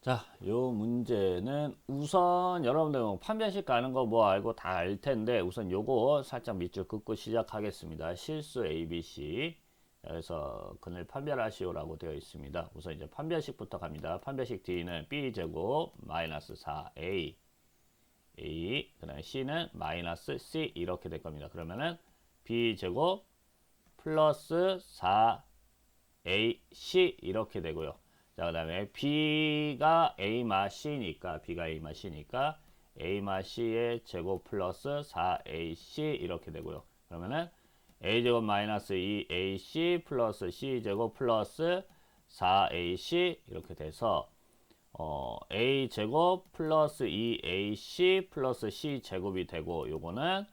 자, 요 문제는 우선 여러분들 뭐 판별식 가는 거 뭐 알고 다 알 텐데 우선 요거 살짝 밑줄 긋고 시작하겠습니다. 실수 ABC. 그래서 그늘 판별하시오라고 되어 있습니다. 우선 이제 판별식부터 갑니다. 판별식 D는 B제곱 마이너스 4A A 그다음에 C는 마이너스 C 이렇게 될 겁니다. 그러면은 B제곱 플러스 4AC 이렇게 되고요. 자, 그 다음에 B가 A 마 C니까, B가 A 마 C니까, A 마 C의 제곱 플러스 4AC 이렇게 되고요. 그러면은 A 제곱 마이너스 2AC 플러스 C 제곱 플러스 4AC 이렇게 돼서, 어, A 제곱 플러스 2AC 플러스 C 제곱이 되고, 요거는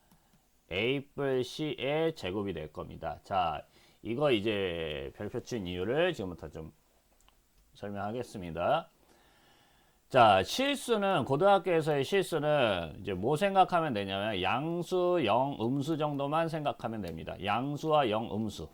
A 뿔 C의 제곱이 될 겁니다. 자, 이거 이제 별표 친 이유를 지금부터 좀 설명하겠습니다. 자, 실수는 고등학교에서의 실수는 이제 뭐 생각하면 되냐면 양수, 영, 음수 정도만 생각하면 됩니다. 양수와 영, 음수.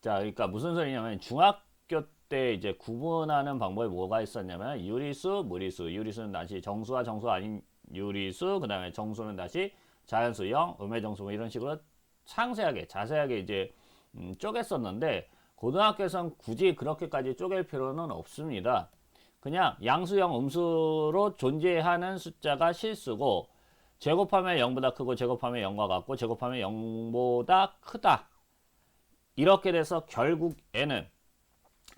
자, 그러니까 무슨 소리냐면 중학교 때 이제 구분하는 방법이 뭐가 있었냐면 유리수, 무리수. 유리수는 다시 정수와 정수 아닌 유리수, 그다음에 정수는 다시 자연수, 영, 음의 정수 뭐 이런 식으로 상세하게 자세하게 이제 음, 쪼갰었는데 고등학교에서는 굳이 그렇게까지 쪼갤 필요는 없습니다. 그냥 양수형 음수로 존재하는 숫자가 실수고 제곱하면 0보다 크고 제곱하면 0과 같고 제곱하면 0보다 크다. 이렇게 돼서 결국에는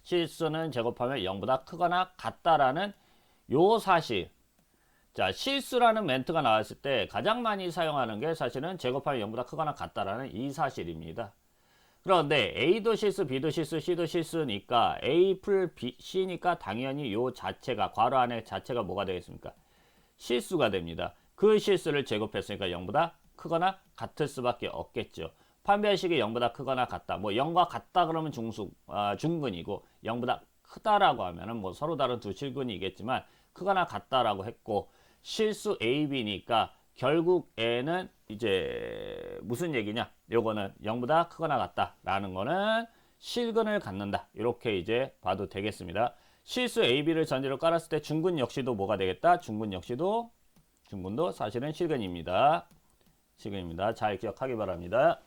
실수는 제곱하면 0보다 크거나 같다라는 요 사실. 자, 실수라는 멘트가 나왔을 때 가장 많이 사용하는 게 사실은 제곱하면 0보다 크거나 같다라는 이 사실입니다. 그런데 A도 실수, B도 실수, C도 실수니까 A 풀 B, C니까 당연히 요 자체가 괄호 안에 자체가 뭐가 되겠습니까? 실수가 됩니다. 그 실수를 제곱했으니까 0보다 크거나 같을 수밖에 없겠죠. 판별식이 0보다 크거나 같다. 뭐 0과 같다 그러면 중수, 아, 중근이고 0보다 크다라고 하면은 뭐 서로 다른 두 실근이겠지만 크거나 같다라고 했고 실수 A, B니까 결국에는 이제 무슨 얘기냐? 요거는 0보다 크거나 같다라는 거는 실근을 갖는다. 이렇게 이제 봐도 되겠습니다. 실수 AB를 전제로 깔았을 때 중근 역시도 뭐가 되겠다? 중근 역시도 중근도 사실은 실근입니다. 실근입니다. 잘 기억하기 바랍니다.